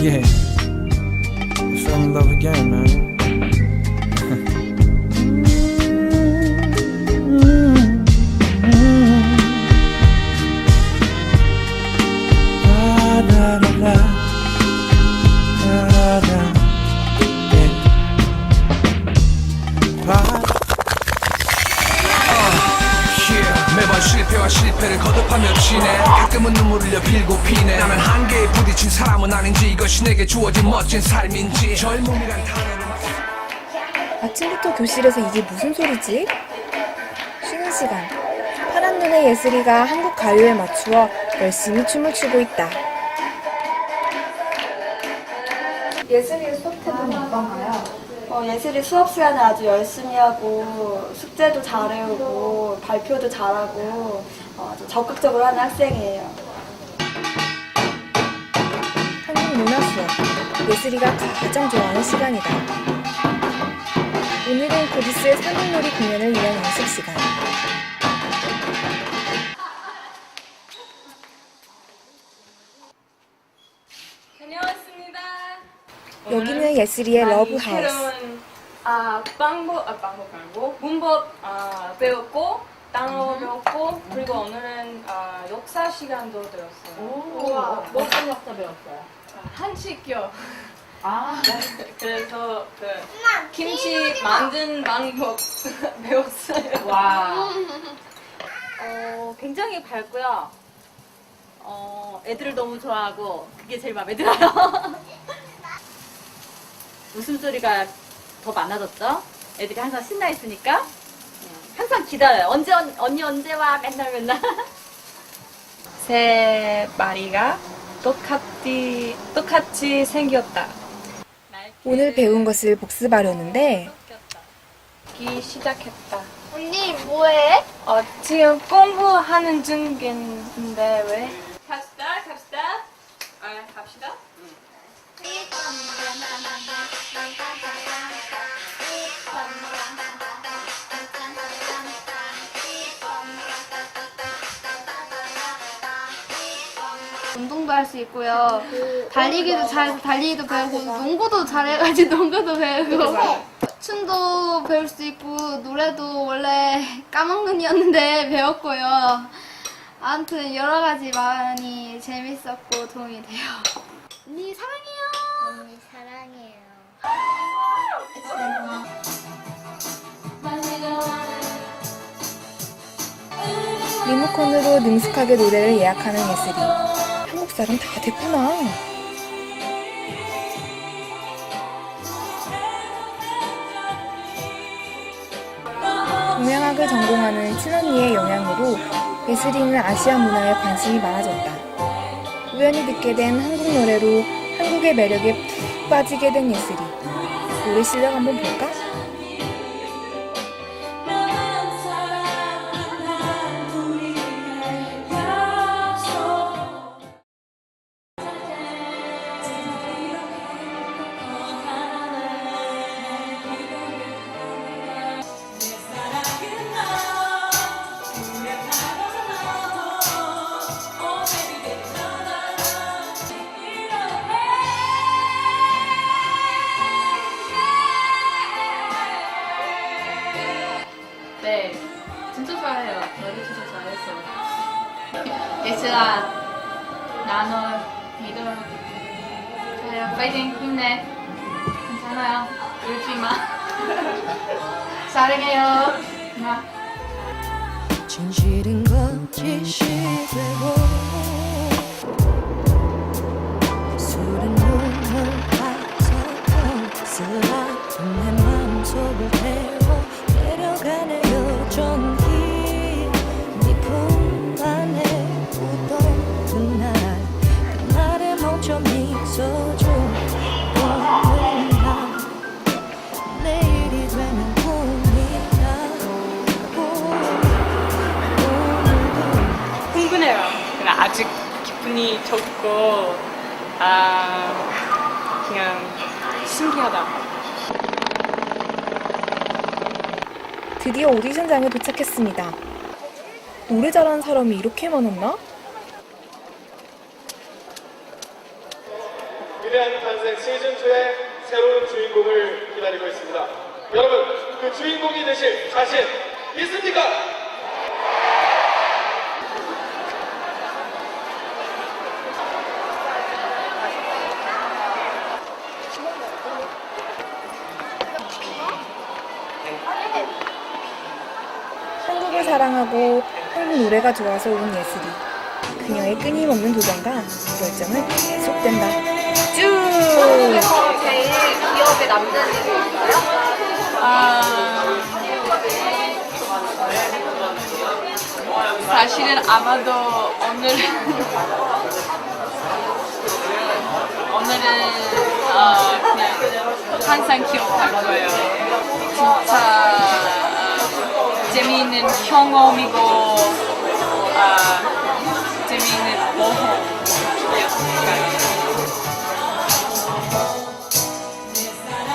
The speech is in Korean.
Yeah. I fell in love again, man. 나는 한계에 부딪힌 사람은 아닌지 이것이 내게 주어진 멋진 삶인지 젊음이란 단어를 아침부터 교실에서 이게 무슨 소리지? 쉬는 시간. 파란 눈의 예슬이가 한국 가요에 맞추어 열심히 춤을 추고 있다. 예슬이 수업 태도는 어떤가요? 어, 예슬이 수업 시간에 아주 열심히 하고 숙제도 잘 외우고 발표도 잘하고 어, 아주 적극적으로 하는 학생이에요. 문화 수업. 예슬이가 가장 좋아하는 시간이다. 오늘은 고디스의 산울놀이 공연을 위한 연습 시간. 다녀왔습니다. 여기는 예슬이의 많이 러브 하우스. 새로운 아 방법 아 방법 말고 문법 아 배웠고 단어 음. 배웠고 그리고 오늘은 아 역사 시간도 들었어요. 우와, 어떤 역사 배웠어요? 아, 한식요. 아, 그래서 그 김치 만든 방법 배웠어요. 와. 어, 굉장히 밝고요. 어, 애들을 너무 좋아하고 그게 제일 마음에 들어요. 웃음소리가 더 많아졌죠? 애들이 항상 신나 있으니까 음, 항상 기다려요. 언제 언, 언니 언제 와? 맨날 맨날. 세 마리가 똑같이 똑같이 생겼다. 오늘 배운 것을 복습하려는데 기 시작했다. 언니 뭐해? 어, 지금 공부하는 중인데 왜? 운동도 할 수 있고요. 달리기도 잘해서 달리기도 배우고 농구도 잘해가지고 농구도 배우고 춤도 배울 수 있고 노래도 원래 까먹는 이었는데 배웠고요. 아무튼 여러 가지 많이 재밌었고 도움이 돼요. 언니 사랑해요. 언니 사랑해요. 리모컨으로 능숙하게 노래를 예약하는 예슬이. 사람 다 됐구나. 동양학을 전공하는 친언니의 영향으로 예슬이는 아시아 문화에 관심이 많아졌다. 우연히 듣게 된 한국 노래로 한국의 매력에 푹 빠지게 된 예슬이. 노래 실력 한번 볼까? 예슬아, 나너 믿어. 그래요, 파이팅 힘내. 괜찮아요. 울지 마. 사랑해요. 마. 진실인 거짓이 되고 술은 눈을 가서 쓰라린 내 마음속을 태워 내려가네 기분이 적고, 아, 그냥 신기하다. 드디어 오디션장에 도착했습니다. 노래 잘하는 사람이 이렇게 많았나? 미래 위대한 탄생 시즌 2의 새로운 주인공을 기다리고 있습니다. 여러분, 그 주인공이 되실 자신 있습니까? 한국을 사랑하고 한국 노래가 좋아서 온 예슬이. 그녀의 끊임없는 도전과 결정은 계속된다. 쭉! 제일 기억에 남는 일이 있어요? 사실은 아마도 오늘 오늘은 어, 그냥 항상 기억할 거예요. 진짜 어, 재미있는 경험이고 어, 재미있는 모험이었을 것 같아요.